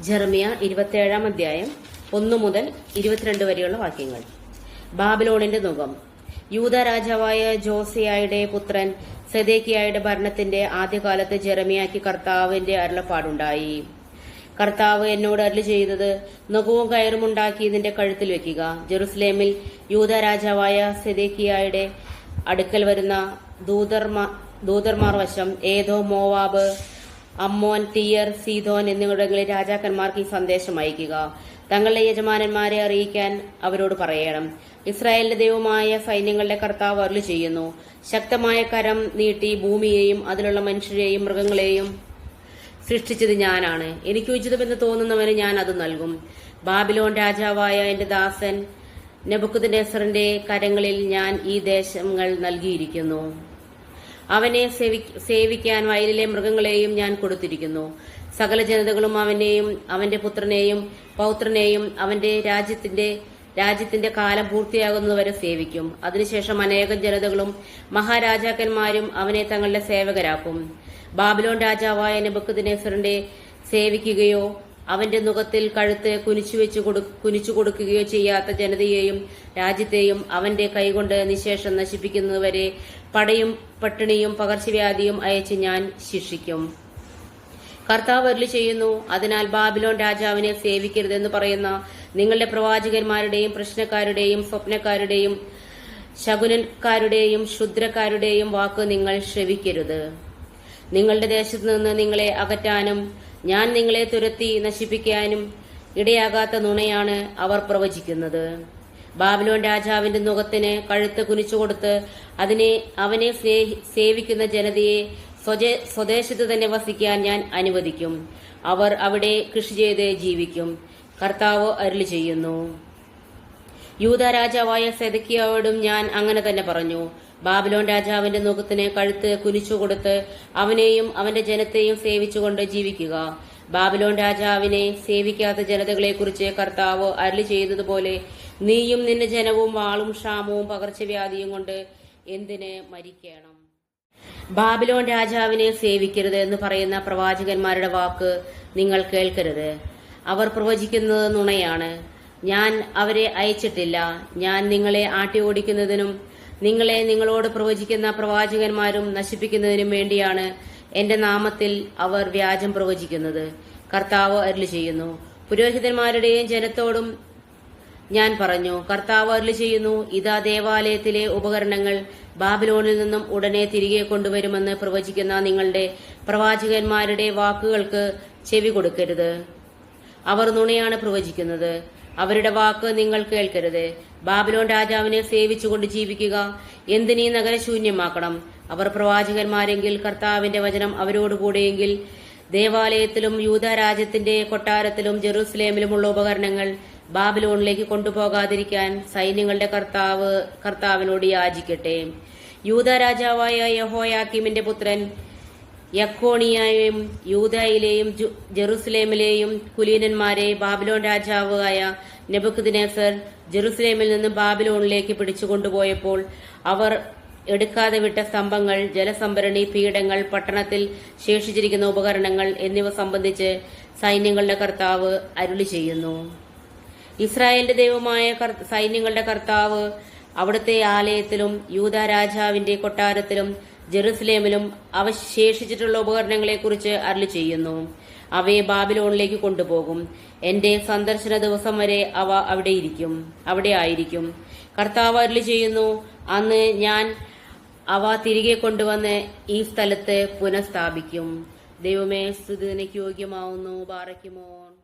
ജെർമിയ ഇരുപത്തിയേഴാം അധ്യായം ഒന്നു മുതൽ ഇരുപത്തിരണ്ട് വരെയുള്ള വാക്യങ്ങൾ. ബാബിലോണിന്റെ മുഖം. യൂത രാജാവായ ജോസിയായുടെ പുത്രൻ സെദേക്കിയായുടെ ഭരണത്തിന്റെ ആദ്യകാലത്ത് ജെറമിയാക്ക് കർത്താവിന്റെ അരുളപ്പാടുണ്ടായി. കർത്താവ് എന്നോട് അരുളി ചെയ്തത് നുഖവും കയറും ഉണ്ടാക്കി ഇതിന്റെ കഴുത്തിൽ വെക്കുക. ജെറുസലേമിൽ യൂത രാജാവായ സെദേക്കിയായുടെ അടുക്കൽ വരുന്ന ദൂതർമാ ദൂതർമാർ വശം ഏതോ മോവാബ് അമ്മോൻ തീയർ സീതോൻ എന്നിവിടങ്ങളിൽ രാജാക്കന്മാർക്ക് ഈ സന്ദേശം അയക്കുക തങ്ങളുടെ യജമാനന്മാരെ അറിയിക്കാൻ അവരോട് പറയണം. ഇസ്രായേലിന്റെ ദൈവമായ സൈന്യങ്ങളുടെ കർത്താവ് അരുളി ചെയ്യുന്നു. ശക്തമായ കരം നീട്ടി ഭൂമിയെയും അതിലുള്ള മനുഷ്യരെയും മൃഗങ്ങളെയും സൃഷ്ടിച്ചത് ഞാനാണ്. എനിക്ക് ഉചിതമെന്ന് തോന്നുന്നവന് ഞാൻ അത് നൽകും. ബാബിലോൺ രാജാവായ എന്റെ ദാസൻ നെബുക്കുദ്നേസറിന്റെ കരങ്ങളിൽ ഞാൻ ഈ ദേശങ്ങൾ നൽകിയിരിക്കുന്നു. അവനെ സേവി- സേവിക്കാൻ വയലിലെ മൃഗങ്ങളെയും ഞാൻ കൊടുത്തിരിക്കുന്നു. സകല ജനതകളും അവനെയും അവന്റെ പുത്രനെയും പൗത്രനെയും അവന്റെ രാജ്യത്തിന്റെ രാജ്യത്തിന്റെ കാലം പൂർത്തിയാകുന്നതുവരെ സേവിക്കും. അതിനുശേഷം അനേകം ജനതകളും മഹാരാജാക്കന്മാരും അവനെ തങ്ങളുടെ സേവകരാക്കും. ബാബിലോൺ രാജാവായ നെബുക്കദ്നേസറിന്റെ സേവിക്കുകയോ അവന്റെ മുഖത്തിൽ കഴുത്ത് കുനിച്ചുവെച്ചു കൊടു കുനിച്ചു കൊടുക്കുകയോ ചെയ്യാത്ത ജനതയെയും രാജ്യത്തെയും അവന്റെ കൈകൊണ്ട് നിശേഷം നശിപ്പിക്കുന്നതുവരെ പടയും പട്ടിണിയും പകർച്ചവ്യാധിയും അയച്ച് ഞാൻ ശിക്ഷിക്കും. കർത്താവ് അരുളി ചെയ്യുന്നു അതിനാൽ ബാബിലോൺ രാജാവിനെ സേവിക്കരുതെന്ന് പറയുന്ന നിങ്ങളുടെ പ്രവാചകന്മാരുടെയും പ്രശ്നക്കാരുടെയും സ്വപ്നക്കാരുടെയും ശകുനക്കാരുടെയും ശുദ്രക്കാരുടെയും വാക്ക് നിങ്ങൾ ശ്രവിക്കരുത്. നിങ്ങളുടെ ദേശത്തു നിന്ന് നിങ്ങളെ അകറ്റാനും ഞാൻ നിങ്ങളെ തുരത്തി നശിപ്പിക്കാനും ഇടയാകാത്ത നുണയാണ് അവർ പ്രവചിക്കുന്നത്. ബാബിലോൺ രാജാവിന്റെ മുഖത്തിന് കഴുത്ത് കുനിച്ചുകൊടുത്ത് അതിനെ അവനെ സേവിക്കുന്ന ജനതയെ സ്വദേശത്ത് തന്നെ വസിക്കാൻ ഞാൻ അനുവദിക്കും. അവർ അവിടെ കൃഷി ചെയ്ത് ജീവിക്കും. കർത്താവ് അരുളി ചെയ്യുന്നു. യൂത രാജാവായ സെതക്കിയോടും ഞാൻ അങ്ങനെ തന്നെ പറഞ്ഞു. ബാബിലോൺ രാജാവിന്റെ നുഖത്തിന് കഴുത്ത് കുനിച്ചുകൊടുത്ത് അവനെയും അവന്റെ ജനത്തെയും സേവിച്ചുകൊണ്ട് ജീവിക്കുക. ബാബിലോൺ രാജാവിനെ സേവിക്കാത്ത ജനതകളെക്കുറിച്ച് കർത്താവ് അരളി ചെയ്തതുപോലെ നീയും നിന്റെ ജനവും വാളും ക്ഷാമവും പകർച്ചവ്യാധിയും കൊണ്ട് എന്തിന് മരിക്കണം? ബാബിലോൺ രാജാവിനെ സേവിക്കരുത് എന്ന് പറയുന്ന പ്രവാചകന്മാരുടെ വാക്ക് നിങ്ങൾ കേൾക്കരുത്. അവർ പ്രവചിക്കുന്നത് നുണയാണ്. ഞാൻ അവരെ അയച്ചിട്ടില്ല. ഞാൻ നിങ്ങളെ ആട്ടി ഓടിക്കുന്നതിനും നിങ്ങളെ നിങ്ങളോട് പ്രവചിക്കുന്ന പ്രവാചകന്മാരും നശിപ്പിക്കുന്നതിനും വേണ്ടിയാണ് എന്റെ നാമത്തിൽ അവർ വ്യാജം പ്രവചിക്കുന്നത്. കർത്താവ് അരുളി ചെയ്യുന്നു. പുരോഹിതന്മാരുടെയും ജനത്തോടും ഞാൻ പറഞ്ഞു കർത്താവ് അരുളി ചെയ്യുന്നു ഇതാ ദേവാലയത്തിലെ ഉപകരണങ്ങൾ ബാബിലോണിൽ നിന്നും ഉടനെ തിരികെ കൊണ്ടുവരുമെന്ന് പ്രവചിക്കുന്ന നിങ്ങളുടെ പ്രവാചകന്മാരുടെ വാക്കുകൾക്ക് ചെവി കൊടുക്കരുത്. അവർ നുണയാണ് പ്രവചിക്കുന്നത്. അവരുടെ വാക്ക് നിങ്ങൾ കേൾക്കരുത്. ബാബിലോൺ രാജാവിനെ സേവിച്ചുകൊണ്ട് ജീവിക്കുക. എന്തിനീ നഗരം ശൂന്യമാക്കണം അവർ പ്രവാചകന്മാരെങ്കിൽ കർത്താവിന്റെ വചനം അവരോടുകൂടെയെങ്കിൽ ദേവാലയത്തിലും യൂത രാജ്യത്തിന്റെ കൊട്ടാരത്തിലും ജെറൂസലേമിലുമുള്ള ഉപകരണങ്ങൾ ബാബിലോണിലേക്ക് കൊണ്ടുപോകാതിരിക്കാൻ സൈന്യങ്ങളുടെ കർത്താവ് കർത്താവിനോട് യാചിക്കട്ടെ. യൂത രാജാവായ യഹോയാക്കിമിന്റെ പുത്രൻ യക്കോണിയായും യൂതയിലെയും ജെറുസലേമിലെയും കുലീനന്മാരെ ബാബിലോൺ രാജാവായ നെബുക്കുദിനേസർ ജെറുസലേമിൽ നിന്ന് ബാബിലോണിലേക്ക് പിടിച്ചുകൊണ്ടുപോയപ്പോൾ അവർ എടുക്കാതെ വിട്ട സ്തംഭങ്ങൾ ജലസംഭരണി പീഠങ്ങൾ പട്ടണത്തിൽ ശേഷിച്ചിരിക്കുന്ന ഉപകരണങ്ങൾ എന്നിവ സംബന്ധിച്ച് സൈന്യങ്ങളുടെ കർത്താവ് അരുളി ചെയ്യുന്നു. ഇസ്രായേലിന്റെ ദൈവമായ സൈന്യങ്ങളുടെ കർത്താവ് അവിടുത്തെ ആലയത്തിലും യൂത രാജാവിന്റെ കൊട്ടാരത്തിലും ജെറുസലേമിലും അവശേഷിച്ചിട്ടുള്ള ഉപകരണങ്ങളെക്കുറിച്ച് അരളി ചെയ്യുന്നു. അവയെ ബാബിലോണിലേക്ക് കൊണ്ടുപോകും. എന്റെ സന്ദർശന ദിവസം വരെ അവ അവിടെ ഇരിക്കും. അവിടെ ആയിരിക്കും. കർത്താവ് അരളി ചെയ്യുന്നു അന്ന് ഞാൻ അവ തിരികെ കൊണ്ടുവന്ന് ഈ സ്ഥലത്ത് പുനഃസ്ഥാപിക്കും. ദൈവമേ സ്തുതിനയ്ക്ക് യോഗ്യമാവുന്നു. ബാറയ്ക്കുമോ